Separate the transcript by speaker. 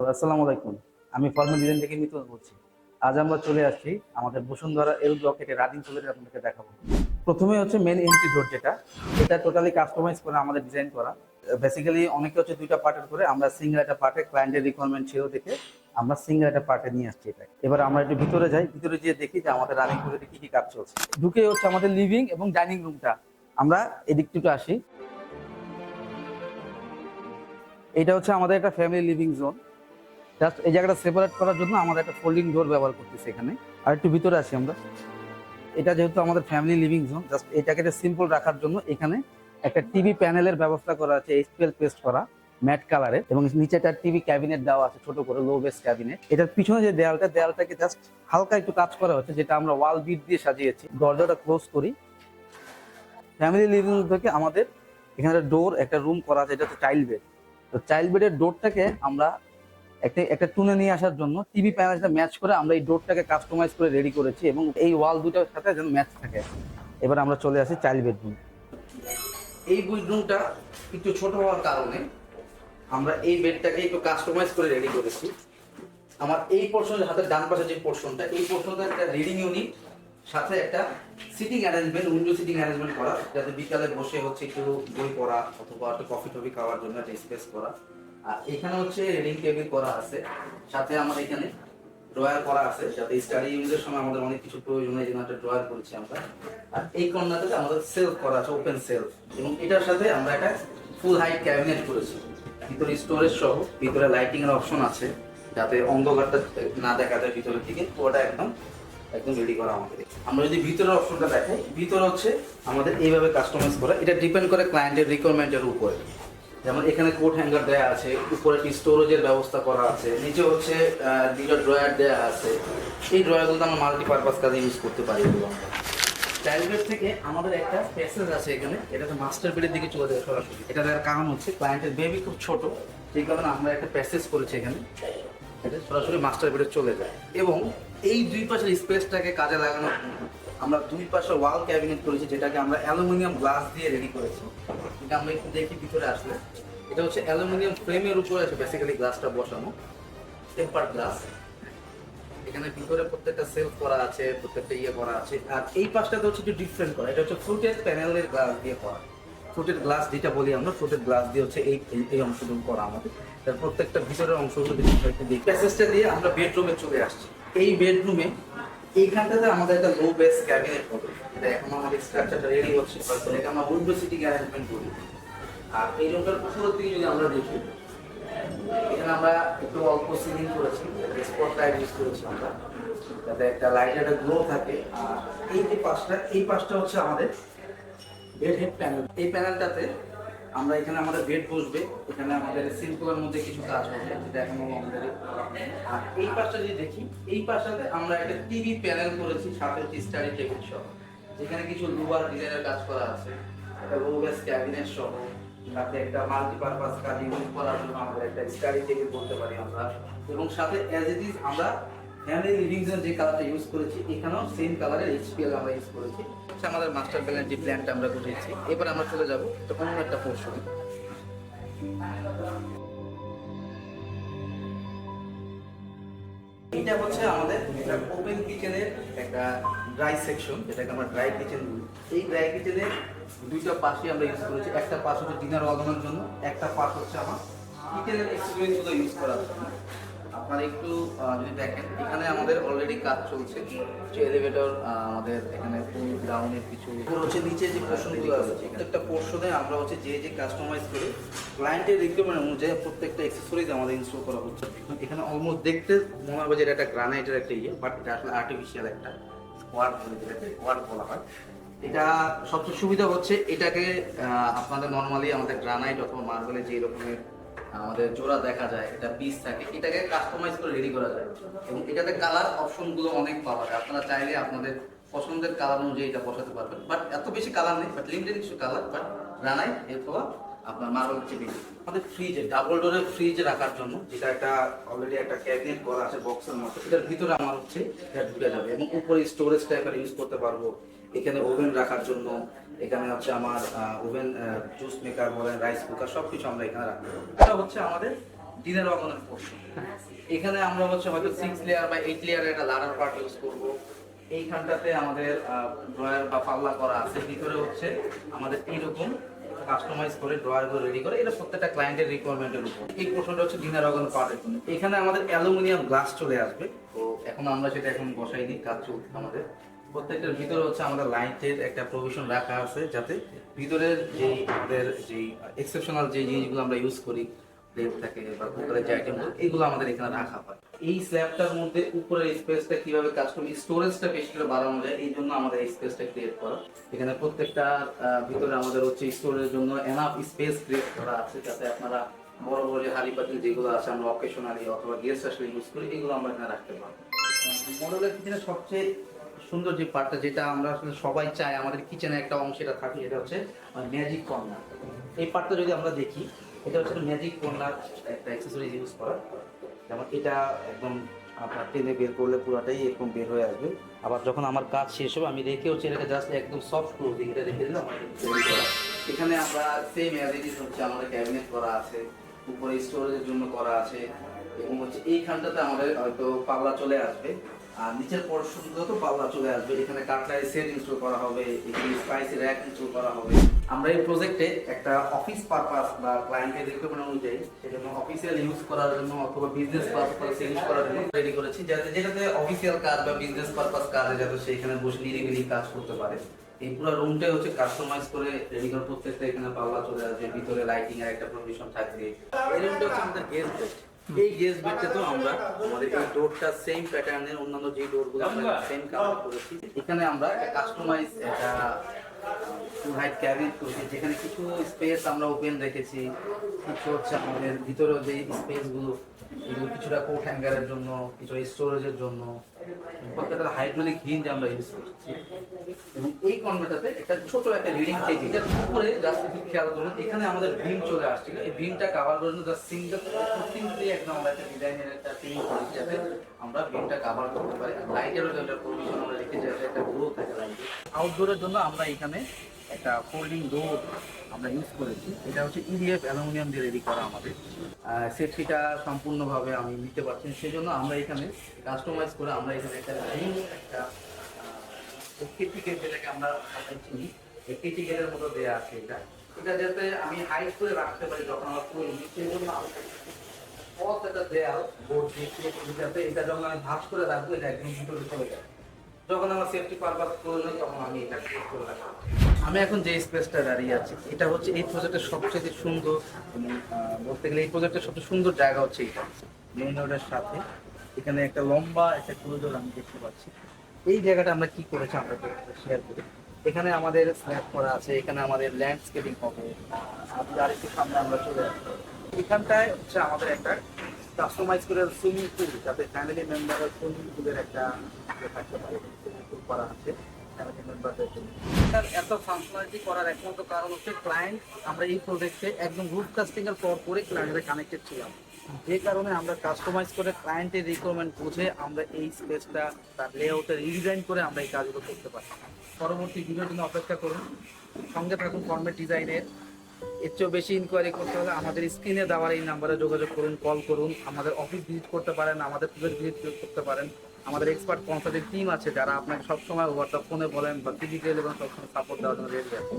Speaker 1: আসসালামু আলাইকুম। আমি ফর্মাল ডিজাইন থেকে মিতুল বলছি। আজ আমরা চলে আসছি আমাদের বসুন্ধরা এল ব্লকেটে রানিং চলে আপনাদেরকে দেখাবো। প্রথমে হচ্ছে মেন এন্ট্রি ডোর যেটা, এটা টোটালি কাস্টমাইজ করে আমাদের ডিজাইন করা। বেসিক্যালি অনেকে হচ্ছে দুইটা পার্টের করে, আমরা সিঙ্গেল একটা পার্টে ক্লায়েন্টের রিকোয়ারমেন্ট ছিল দেখে আমরা সিঙ্গেল একটা পার্টে নিয়ে আসছি এটা। এবার আমরা একটু ভিতরে যাই, ভিতরে গিয়ে দেখি যে আমাদের রানিং প্রজেক্টে কি কি কাজ চলছে। ঢুকে হচ্ছে আমাদের লিভিং এবং ডাইনিং রুমটা আমরা এদিকটুকু আসি। এটা হচ্ছে আমাদের একটা ফ্যামিলি লিভিং জোন জাস্ট এই জায়গাটা সেপারেট করার জন্য আমরা একটা ফোল্ডিং ডোর ব্যবহার করতেছি এখানে। আর একটু ভিতরে আসি আমরা। এটা যেহেতু আমাদের ফ্যামিলি লিভিং জোন জাস্ট এটাকে সিম্পল রাখার জন্য এখানে একটা টিভি প্যানেলের ব্যবস্থা করা আছে এইচপিএল পেস্ট করা ম্যাট কালারের এবং নিচে একটা টিভি ক্যাবিনেট দেওয়া আছে, ছোট করে লো বেস ক্যাবিনেট এটার পিছনে যে দেয়ালটা, দেয়ালটাকে জাস্ট হালকা একটু কাজ করা হচ্ছে, যেটা আমরা ওয়াল বিট দিয়ে সাজিয়েছি। দরজাটা ক্লোজ করি। ফ্যামিলি লিভিং থেকে আমাদের এখানে ডোর একটা রুম করা আছে, এটা হচ্ছে চাইল্ড বেড তো চাইল্ড বেডের ডোরটাকে আমরা একটা একটা টুনে নিয়ে আসার জন্য টিভি প্যানেলটা ম্যাচ করে আমরা এই ডোরটাকে কাস্টমাইজ করে রেডি করেছি এবং এই ওয়াল দুটোর সাথে যেন ম্যাচ থাকে। এবার আমরা চলে আসি চাইল্ড বেডরুম এই বেডরুমটা একটু ছোট হওয়ার কারণে আমরা এই বেডটাকে একটু কাস্টমাইজ করে রেডি করেছি। আমার এই পোর্শন হাতের ডান পাশে যে পোর্শনটা এই পোর্শনটা একটা রিডিং ইউনিট সাথে একটা sitting arrangement window sitting arrangement করা, যাতে বিকালে বসে হচ্ছে একটু বই পড়া অথবা একটু কফি টফি খাওয়ার জন্য একটা স্পেস করা। আর এখানে হচ্ছে রিডিং টেবিল করা আছে। সাথে আমার এখানে ড্রয়ার করা আছে। যাতে স্টাডি ইউজের সময় আমাদের অনেক কিছু প্রয়োজন হয় জন্য একটা ড্রয়ার করেছি আমরা। আর এই কর্নারটাতে আমাদের সেলফ করা আছে ওপেন সেলফ এবং এটার সাথে আমরা একটা ফুল হাইট ক্যাবিনেট করেছি। ভিতরে স্টোরেজ সহ, ভিতরে লাইটিং এর অপশন আছে, যাতে অন্ধকারটা না দেখা যায় ভিতরের দিকে। পুরোটা একদম একদম রেডি করা আমাদের। আমরা যদি ভিতরের অপশনটা দেখাই, ভিতরে হচ্ছে আমাদের এইভাবে কাস্টমাইজ করা। এটা ডিপেন্ড করে ক্লায়েন্টের রিকোয়ারমেন্টের উপরে। যেমন এখানে কোট হ্যাঙ্গার দেওয়া আছে, উপরে একটি স্টোরেজের ব্যবস্থা করা আছে, নিচে হচ্ছে দুটো ড্রয়ার দেওয়া আছে। এই ড্রয়ারগুলোতে আমরা মাল্টিপারপাস কাজে ইউজ করতে পারি এগুলো। বেড থেকে আমাদের একটা প্যাসেজ আছে এখানে, এটা তো মাস্টার বেডের দিকে চলে যায় সরাসরি। এটা দেওয়ার কারণ হচ্ছে ক্লায়েন্টের বেবি খুব ছোট, সেই কারণে আমরা একটা প্যাসেজ করেছি এখানে। সরাসরি মাস্টার বেডে চলে যায়। এবং এই দুই পাশের স্পেসটাকে কাজে লাগানোর আমরা দুই পাশে ওয়াল ক্যাবিনেট করেছি, যেটাকে আমরা অ্যালুমিনিয়াম গ্লাস দিয়ে রেডি করেছি। এটা আমরা একটু দেখি ভিতরে আসলে। এটা হচ্ছে অ্যালুমিনিয়াম ফ্রেমের উপরে আছে বেসিক্যালি গ্লাসটা বসানো। টেম্পার গ্লাস এখানে ভিতরে প্রত্যেকটা সেলফ করা আছে, প্রত্যেকটা ইয়ে করা আছে। আর এই পাশটাতে হচ্ছে একটু ডিফারেন্ট করা। এটা হচ্ছে ফ্রুটেড প্যানেলের গ্লাস দিয়ে করা। ফ্রুটেড গ্লাস যেটা বলি আমরা ফ্রুটেড গ্লাস দিয়ে হচ্ছে এই এই- অংশটুকু করা আমাদের। তার প্রত্যেকটা ভিতরের অংশগুলো দেখি। প্যাসেজটা দিয়ে আমরা বেডরুমে চলে আসছি। এই বেডরুমে এইখানটাতে আমাদের একটা লো বেস ক্যাবিনেট হবে। এটা এখন আমাদের স্ট্রাকচারটা রেডি হচ্ছে এটাকে আমরা উইন্ডো সিটিং অ্যারেঞ্জমেন্ট করি। আর এই রুমটার উপরের দিকে যদি আমরা দেখি এখানে আমরা একটু অল্প সিলিং করেছি স্পট লাইট ইউজ করেছি আমরা। যাতে একটা লাইটের একটা গ্লো থাকে। আর এই যে পাশটা এই পাশটা হচ্ছে আমাদের বেড হেড প্যানেল এই প্যানেলটাতে আমরা এখানে আমাদের বেড বসবে, এখানে আমাদের সিম্পলের মধ্যে কিছু কাজ হবে, যেটা এখনও আমাদের আর এই পাশটা যদি দেখি, এই পাশটাতে আমরা একটা টিভি প্যানেল করেছি, সাথে হচ্ছে স্টাডি টেবিল সহ, যেখানে কিছু লুয়ার ডিজাইনের কাজ করা আছে, একটা গ্যাস ক্যাবিনেট সহ, সাথে একটা মাল্টিপারপাস কাজ ইউজ করার জন্য আমরা একটা স্টাডি টেবিল বলতে পারি আমরা। এবং সাথে অ্যাজ ইট ইজ আমরা ফ্যামিলি লিভিং যে কালারটা ইউজ করেছি, এখানেও সেম কালারের এইচপিএল আমরা ইউজ করেছি। হচ্ছে আমাদের মাস্টার প্ল্যান যে প্ল্যানটা আমরা বুঝেছি এবার আমরা চলে যাব তো অন্য একটা পোর্শন এটা হচ্ছে আমাদের ওপেন কিচেনের একটা ড্রাই সেকশন যেটাকে আমরা ড্রাই কিচেন বলি। এই ড্রাই কিচেনের দুইটা পাশে আমরা ইউজ করেছি। একটা পাশ হচ্ছে ডিনার ওয়াগনের জন্য, একটা পাশ হচ্ছে আমার কিচেনের এক্সপিরিয়েন্সগুলো ইউজ করার জন্য। আপনারা একটু যদি দেখেন এখানে আমাদের অলরেডি কাজ চলছে। যে এলিভেটর আমাদের এখানে ফুল গ্রাউন্ডের কিছু হচ্ছে নিচে যে পোর্শনগুলো আছে প্রত্যেকটা পোর্শনে আমরা হচ্ছে যে যে কাস্টমাইজ করে ক্লায়েন্টের রিকোয়ারমেন্ট অনুযায়ী প্রত্যেকটা অ্যাক্সেসরিজ আমাদের ইনস্টল করা হচ্ছে। এখানে অলমোস্ট দেখতে মনে হবে যে এটা একটা গ্রানাইটের একটা ইয়ে বাট এটা আসলে আর্টিফিশিয়াল একটা স্কোয়াড বলে যেটাকে স্কোয়াড বলা হয়। এটা সবচেয়ে সুবিধা হচ্ছে এটাকে আপনাদের নর্মালি আমাদের গ্রানাইট অথবা মার্বেলে যে রকমের আমাদের জোড়া দেখা যায়, এটা পিস থাকে, এটাকে কাস্টমাইজ করে রেডি করা যায়। এবং এটাতে কালার অপশনগুলো অনেক পাওয়া যায়। আপনারা চাইলে আপনাদের পছন্দের কালার অনুযায়ী এটা বসাতে পারবেন। বাট এত বেশি কালার নেই বাট লিমিটেড কিছু কালার বাট রানাই এরপর আপনার মার্বেল চিপি আমাদের ফ্রিজে ডাবল ডোরের ফ্রিজে রাখার জন্য, যেটা একটা অলরেডি একটা ক্যাবিনেট করা আছে বক্সের মতো এটার ভিতরে আমার হচ্ছে এটা ঢুকে যাবে। এবং উপরে স্টোরেজ টাইপের ইউজ করতে পারব। এখানে ওভেন রাখার জন্য, এখানে হচ্ছে আমার ওভেন জুস মেকার বলেন রাইস কুকার সব কিছু আমরা এখানে রাখতে পারব। এটা হচ্ছে আমাদের ডিনার ওয়াগনের পোর্শন এখানে আমরা হচ্ছে হয়তো সিক্স লেয়ার বা এইট লেয়ারের একটা লাডার পার্ট ইউজ করব। এইখানটাতে আমাদের ড্রয়ার বা পাল্লা করা আছে। ভিতরে হচ্ছে আমাদের এইরকম কাস্টমাইজ করে ড্রয়ার করে রেডি করে। এটা প্রত্যেকটা ক্লায়েন্টের রিকোয়ারমেন্টের উপর। এই পোর্শনটা হচ্ছে ডিনার ওয়াগন পার্টের জন্য। এখানে আমাদের অ্যালুমিনিয়াম গ্লাস চলে আসবে। তো এখন আমরা সেটা এখন বসাইনি কাজ চলছে আমাদের। প্রত্যেকটার ভিতরে হচ্ছে আমাদের লাইটের একটা প্রভিশন রাখা আছে যাতে ভিতরের যে আমাদের যে এক্সেপশনাল যে জিনিসগুলো আমরা ইউজ করি প্লেট থাকে বা কুকারের যে আইটেমগুলো এগুলো আমাদের এখানে রাখা হয়। এই স্ল্যাবটার মধ্যে উপরের স্পেসটা কীভাবে কাজ করবে স্টোরেজটা বেশি করে বাড়ানো যায়, এই জন্য আমাদের এই স্পেসটা ক্রিয়েট করা। এখানে প্রত্যেকটা ভিতরে আমাদের হচ্ছে স্টোরেজের জন্য এনাফ স্পেস ক্রিয়েট করা আছে যাতে আপনারা বড় বড় যে হাড়ি পাতিল যেগুলো আছে আমরা অকেশনালি অথবা গেস্ট আসলে ইউজ করি, এগুলো আমরা এখানে রাখতে পারব। মডেলের কিচেনের সবচেয়ে সুন্দর যে পার্টটা যেটা আমরা আসলে সবাই চাই, আমাদের কিচেনে একটা অংশ এটা থাকে এটা হচ্ছে ম্যাজিক কর্নার এই পার্টটা যদি আমরা দেখি, এটা হচ্ছে ম্যাজিক কর্নার একটা অ্যাক্সেসরিজ ইউজ করা। যেমন এটা একদম আপনার টেনে বের করলে পুরাটাই এরকম বের হয়ে আসবে। আবার যখন আমার কাজ শেষ হবে, আমি রেখে হচ্ছে এটাকে জাস্ট একদম সফট ক্লোজিং এটা রেখে দিলে আমার এটা তৈরি করা। এখানে আমরা সেম ইজ হচ্ছে আমাদের ক্যাবিনেট করা আছে, উপরে স্টোরেজের জন্য করা আছে, এবং হচ্ছে এইখানটাতে আমাদের হয়তো পাল্লা চলে আসবে। আর নিচের তো পাল্লা চলে আসবে। এখানে কাটলাই সেট ইনস্টল করা হবে, এখানে স্পাইসি র্যাক ইনস্টল করা হবে। আমরা এই প্রজেক্টে একটা অফিস পারপাস বা ক্লায়েন্টের রিকোয়ারমেন্ট অনুযায়ী সেজন্য অফিসিয়াল ইউজ করার জন্য অথবা বিজনেস পারপাস ইউজ করার জন্য রেডি করেছি। যাতে যেটাতে অফিসিয়াল কাজ বা বিজনেস পারপাস কাজে যাতে সেখানে বসে নিরিবিলি কাজ করতে পারে। এই পুরো রুমটাই হচ্ছে কাস্টমাইজ করে রেডি করে প্রত্যেকটা এখানে পাল্লা চলে আসবে, ভিতরে লাইটিং এর একটা প্রভিশন থাকবে। এই রুমটা হচ্ছে আমাদের গেস্ট এই গেস বেডটা তো আমরা আমাদের এই ডোরটা সেম প্যাটার্নের অন্যান্য যে ডোরগুলো আমরা সেম কালার করেছি। এখানে আমরা কাস্টমাইজ একটা টু হাইট ক্যাবিন করেছি যেখানে কিছু স্পেস আমরা ওপেন রেখেছি। কিছু হচ্ছে আমাদের ভিতরে যে স্পেসগুলো এগুলো কিছুটা কোট হ্যাঙ্গারের জন্য কিছু স্টোরেজের জন্য। হাইড্রোলিক আমরা ইউজ করছি। এবং এই একটা ছোট একটা রিডিং উপরে জাস্ট একটু খেয়াল করুন এখানে আমাদের বিম চলে আসছিল। এই বিমটা কাভার করার জন্য জাস্ট সিম্পলি একদম আমরা একটা ডিজাইনের একটা থিম করেছি যাতে আমরা বিমটা কাভার করতে পারি। লাইটেরও একটা পরিবেশন আমরা রেখেছি, যাতে একটা গ্রো থাকে লাইটে আউটডোরের জন্য আমরা এখানে একটা ফোল্ডিং ডোর আমরা ইউজ করেছি। এটা হচ্ছে ইডিএফ অ্যালুমিনিয়াম দিয়ে রেডি করা আমাদের। সেফটিটা সম্পূর্ণভাবে আমি নিতে পারছি। সেজন্য আমরা এখানে কাস্টমাইজ করে আমরা এখানে একটা একটা যেটাকে আমরা চিনি এই মতো দেওয়া আছে এটা। এটা যাতে আমি হাইট করে রাখতে পারি যখন আমার প্রয়োজন সেই জন্য আমি পথ একটা দেয়াল বোর্ড যাতে এটা যখন আমি ভাঁজ করে রাখব, এটা চলে যাবে। যখন আমার সেফটি পারপাস প্রয়োজন তখন আমি এটা করে রাখব। আমি এখন যে স্পেসটা দাঁড়িয়ে আছি, এটা হচ্ছে এই প্রজেক্টের সবচেয়ে সুন্দর বলতে গেলে এই প্রজেক্টের সবচেয়ে সুন্দর জায়গা হচ্ছে এটা মেইন রোডের সাথে। এখানে একটা লম্বা একটা করিডোর আমি দেখতে পাচ্ছি। এই জায়গাটা আমরা কি করেছি আমরা শেয়ার করি। এখানে আমাদের স্ল্যাব করা আছে, এখানে আমাদের ল্যান্ডস্কেপিং হবে আপনি আরেকটু সামনে আমরা চলে আসব। এখানটায় হচ্ছে আমাদের একটা কাস্টমাইজ করে সুইমিং পুল যাতে ফ্যামিলি মেম্বারের সুইমিং পুলের একটা ইয়ে থাকতে পারে করা আছে। এত ফাংশনালিটি করার একমাত্র কারণ হচ্ছে ক্লায়েন্ট আমরা এই প্রজেক্টে একদম রুট এর পর পরে ক্লায়েন্টের কানেক্টেড ছিলাম। যে কারণে আমরা কাস্টমাইজ করে ক্লায়েন্টের রিকোয়ারমেন্ট বুঝে আমরা এই স্পেসটা তার লেআউটের রিডিজাইন করে আমরা এই কাজগুলো করতে পারি পরবর্তী ভিডিওর জন্য অপেক্ষা করুন। সঙ্গে থাকুন কর্মের ডিজাইনের এর চেয়েও বেশি ইনকোয়ারি করতে হলে আমাদের স্ক্রিনে দেওয়ার এই নাম্বারে যোগাযোগ করুন কল করুন। আমাদের অফিস ভিজিট করতে পারেন, আমাদের প্রজেক্ট ভিজিট করতে পারেন। আমাদের এক্সপার্ট কনসাল্টিং টিম আছে যারা আপনাকে সবসময় হোয়াটসঅ্যাপ ফোনে বলেন বা ফিজিক্যাল এবং সবসময় সাপোর্ট দেওয়ার জন্য রেডি আছে।